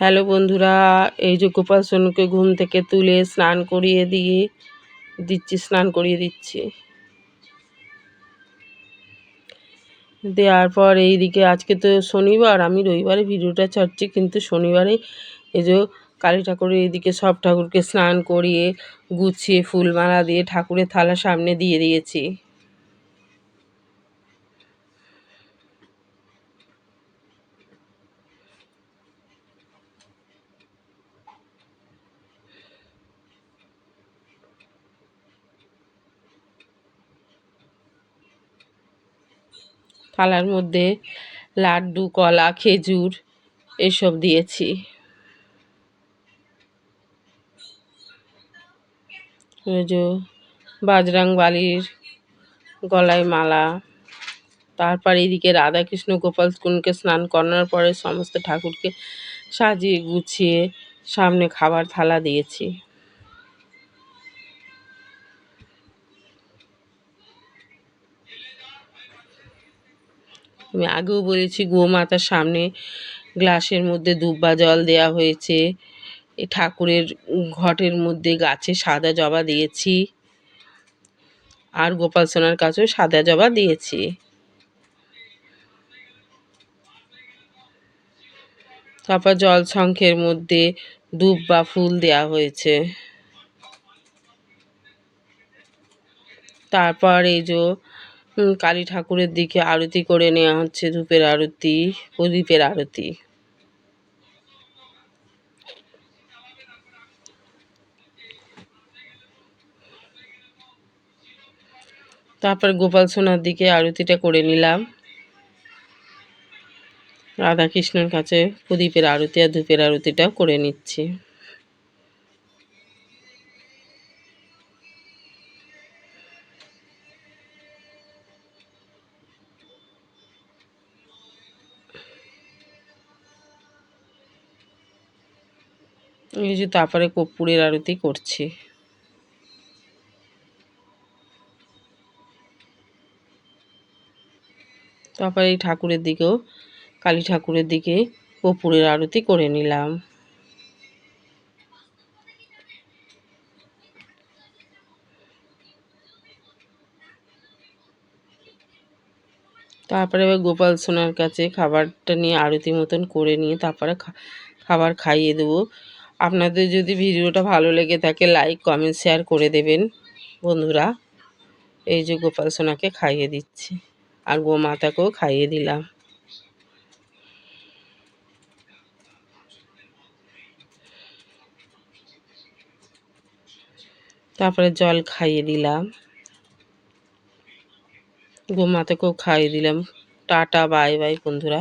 Hello বন্ধুরা, এই যে গোপাল সোনুকে ঘুম থেকে তুলে স্নান করিয়ে দিয়ে দিচ্ছি, স্নান করিয়ে দিচ্ছি। দেওয়ার পর এইদিকে, আজকে তো শনিবার, আমি রবিবারে ভিডিওটা ছাড়ছি, কিন্তু শনিবারে এই যে কালী ঠাকুরের এইদিকে সব ঠাকুরকে স্নান করিয়ে গুছিয়ে ফুলমালা দিয়ে ঠাকুরের থালা সামনে দিয়ে দিয়েছি। থালার মধ্যে লাড্ডু, কলা, খেজুর এসব দিয়েছি। বাজরাং বালির গলায় মালা, তারপর এদিকে রাধাকৃষ্ণ গোপাল কুনকে স্নান করানোর পরে সমস্ত ঠাকুরকে সাজিয়ে গুছিয়ে সামনে খাবার থালা দিয়েছি। আমি আগেও বলেছি গোমাতার সামনে গ্লাসের মধ্যে দুব্বা জল দেয়া হয়েছে। ঠাকুরের ঘটের মধ্যে গাছে সাদা জবা দিয়েছি। আর গোপাল সোনার কাছেও সাদা জবা দিয়েছি। তারপর জল শঙ্খের মধ্যে দুব বা ফুল দেয়া হয়েছে। তারপর এই যে কালী ঠাকুরের দিকে আরতি করে নেওয়া হচ্ছে, ধূপের আরতি, প্রদীপের আরতি। তারপর গোপাল সোনার দিকে আরতিটা করে নিলাম। রাধা কৃষ্ণের কাছে প্রদীপের আরতি আর ধূপের আরতিটাও করে নিচ্ছি। এই যে তারপরে কর্পূরের আরতি করছি। তারপরে এই ঠাকুরের দিকেও, কালী ঠাকুরের দিকে কর্পূরের আরতি করে নিলাম। তারপরে এবার গোপাল সোনার কাছে খাবারটা নিয়ে আরতি মতন করে নিয়ে তারপরে খাবার খাইয়ে দেবো। আপনাদের যদি ভিডিওটা ভালো লেগে থাকে লাইক কমেন্ট শেয়ার করে দেবেন। বন্ধুরা, এই যে গোপাল সোনাকে খাইয়ে দিচ্ছি। আর গোমাতাকেও খাইয়ে দিলাম। তারপরে জল খাইয়ে দিলাম। গোমাতাকেও খাইয়ে দিলাম। টাটা বাই বাই বন্ধুরা।